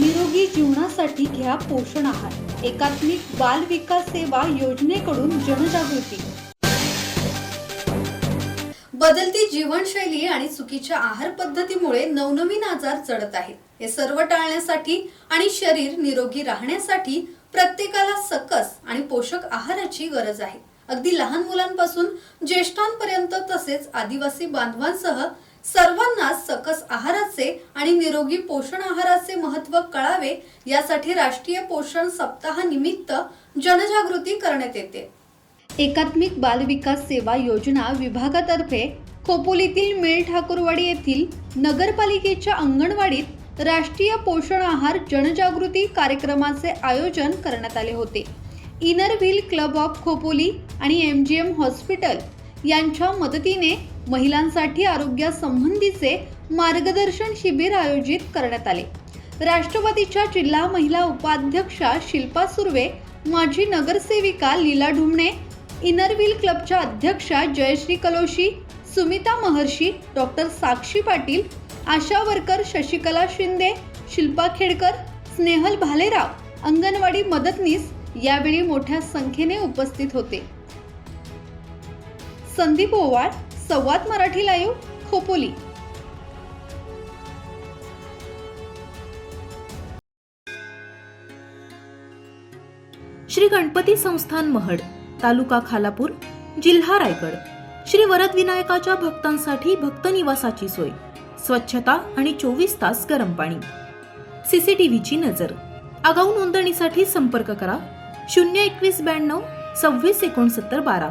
निरोगी जीवनासाठी घ्या पोषण आहार. एकात्मिक बाल विकास सेवा योजनेकडून जनजागृती. बदलती जीवनशैली आणि चुकीच्या आहार पद्धतीमुळे नवनवीन आजार चढत आहेत. हे सर्व टाळण्यासाठी आणि शरीर निरोगी राहण्यासाठी प्रत्येकाला सकस आणि पोषक आहाराची गरज आहे. अगदी लहान मुलांपासून ज्येष्ठांपर्यंत तसेच आदिवासी बांधवांसह सर्वांना सकस आहार आणि निरोगी पोषण आहाराचे महत्त्व कळावे यासाठी राष्ट्रीय पोषण सप्ताहानिमित्त जनजागृती करण्यात येते. एकात्मिक बाल विकास सेवा योजना विभागातर्फे खोपोलीतील मेळ ठाकूरवाडी येथील नगरपालिकेच्या अंगणवाडीत राष्ट्रीय पोषण आहार जनजागृती कार्यक्रमाचे आयोजन करण्यात आले होते. Inner wheel club of Khopoli आणि एम जी एम हॉस्पिटल यांच्या मदतीने महिलांसाठी आरोग्यासंबंधीचे मार्गदर्शन शिबिर आयोजित करण्यात आले. राष्ट्रवादीच्या जिल्हा महिला उपाध्यक्षा शिल्पा सुर्वे माजी नगरसेविका लीला ढुमणे इनरव्हील क्लबच्या अध्यक्षा Jayashree Kaloshi Sumita Maharshi doctor Sakshi Patil ASHA worker Shashikala Shinde Shilpa Khedkar Snehal Bhalerao anganwadi मदतनीस यावेळी मोठ्या संख्येने उपस्थित होते. संदीप ओवाळ संवाद मराठी लाईव्ह खोपोली. श्री गणपती संस्थान महड तालुका खालापूर जिल्हा रायगड. श्री वरद विनायकाच्या भक्तांसाठी भक्त निवासाची सोय स्वच्छता आणि चोवीस तास गरम पाणी. सीसीटीव्हीची नजर. आगाऊ नोंदणीसाठी संपर्क करा शून्य एकवीस ब्याण्णव सव्वीस एकोणसत्तर बारा.